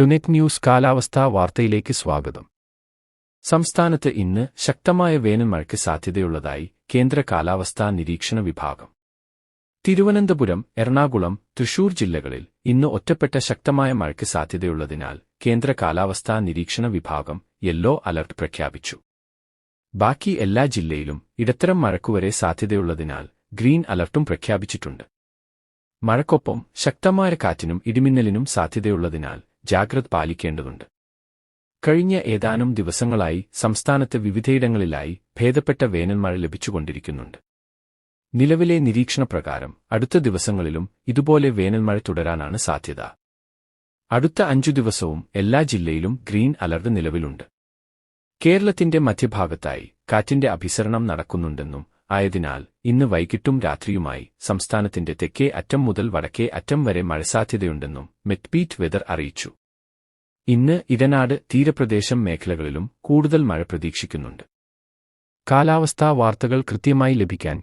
ടുനെറ്റ് news കാലാവസ്ഥാ വാർത്തയിലേക്ക് സ്വാഗതം. സംസ്ഥാനത്ത് ഇന്ന് ശക്തമായ വേനൽമഴയ്ക്ക് സാധ്യതയുള്ളതായി കേന്ദ്ര കാലാവസ്ഥാ നിരീക്ഷണ വിഭാഗം. തിരുവനന്തപുരം എറണാകുളം തൃശൂർ ജില്ലകളിൽ ഇന്ന് ഒറ്റപ്പെട്ട ശക്തമായ മഴയ്ക്ക് സാധ്യതയുള്ളതിനാൽ കേന്ദ്ര കാലാവസ്ഥാ നിരീക്ഷണ വിഭാഗം യെല്ലോ അലർട്ട് പ്രഖ്യാപിച്ചു. ബാക്കി എല്ലാ ജില്ലയിലും ഇടത്തരം മഴക്കുവരെ സാധ്യതയുള്ളതിനാൽ ഗ്രീൻ അലർട്ടും പ്രഖ്യാപിച്ചിട്ടുണ്ട്. മഴക്കൊപ്പം ശക്തമായ കാറ്റിനും ഇടിമിന്നലിനും സാധ്യതയുള്ളതിനാൽ ജാഗ്രത പാലിക്കേണ്ടതുണ്ട്. കഴിഞ്ഞ ഏതാനും ദിവസങ്ങളായി സംസ്ഥാനത്ത് വിവിധയിടങ്ങളിലായി ഭേദപ്പെട്ട വേനൽമഴ ലഭിച്ചുകൊണ്ടിരിക്കുന്നുണ്ട്. നിലവിലെ നിരീക്ഷണപ്രകാരം അടുത്ത ദിവസങ്ങളിലും ഇതുപോലെ വേനൽമഴ തുടരാനാണ് സാധ്യത. അടുത്ത അഞ്ചു ദിവസവും എല്ലാ ജില്ലയിലും ഗ്രീൻ അലർട്ട് നിലവിലുണ്ട്. കേരളത്തിന്റെ മധ്യഭാഗത്തായി കാറ്റിന്റെ അഭിസരണം നടക്കുന്നുണ്ടെന്നും ആയതിനാൽ ഇന്ന് വൈകിട്ടും രാത്രിയുമായി സംസ്ഥാനത്തിന്റെ തെക്കേ അറ്റം മുതൽ വടക്കേ അറ്റം വരെ മഴ സാധ്യതയുണ്ടെന്നും മെറ്റ്പീറ്റ് വെതർ അറിയിച്ചു. ഇന്ന് ഇടനാട് തീരപ്രദേശം മേഖലകളിലും കൂടുതൽ മഴ പ്രതീക്ഷിക്കുന്നുണ്ട്. കാലാവസ്ഥാ വാർത്തകൾ കൃത്യമായി ലഭിക്കാൻ